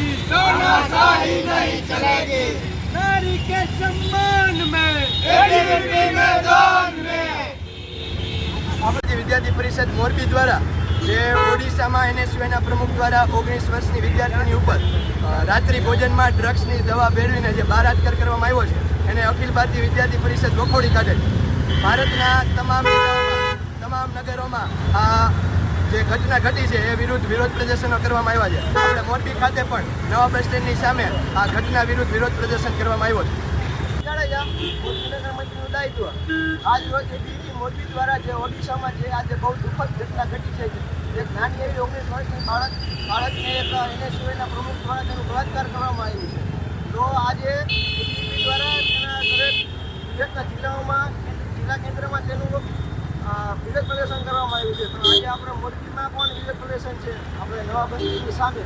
तानाशाही नहीं चलेगी नारी के सम्मान में एबीवीपी मैदान में આપણી વિદ્યાર્થી પરિષદ મોરબી દ્વારા જે ઓડિશામાં એનએસયુના પ્રમુખ દ્વારા ઓગણીસ વર્ષની વિદ્યાર્થીની ઉપર અ, રાત્રિ ભોજનમાં ડ્રગ્સની દવા ભેળવીને જે બહારાત્કાર કરવામાં આવ્યો છે એને અખિલ ભારતીય વિદ્યાર્થી પરિષદ વખોડી કાઢે છે ભારતના તમામ જિલ્લાઓમાં તમામ નગરોમાં આ જે ઘટના ઘટી છે એ વિરુદ્ધ વિરોધ પ્રદર્શનો કરવામાં આવ્યા છે. આપણે મોરબી ખાતે પણ નવા બસ સ્ટેન્ડની સામે આ ઘટના વિરુદ્ધ વિરોધ પ્રદર્શન કરવામાં આવ્યો છે આજ રોજ એબીપી મોરબી દ્વારા જે ઓડિશામાં જે આજે બહુ ઘટના ઘટી છે, એક નાની એવી ઓગણીસ વર્ષની બાળક, બાળકને એક એનએસયુના પ્રમુખ દ્વારા બળાત્કાર કરવામાં આવ્યું છે. તો આજે એબીપી દ્વારા તેના દરેક જિલ્લાઓમાં જિલ્લા કેન્દ્રમાં તેનું અ, વિરોધ પ્રદર્શન કરવામાં આવ્યું છે. પણ આજે આપણે મોરબીમાં પણ વિરોધ છે. આપણે નવા સામે.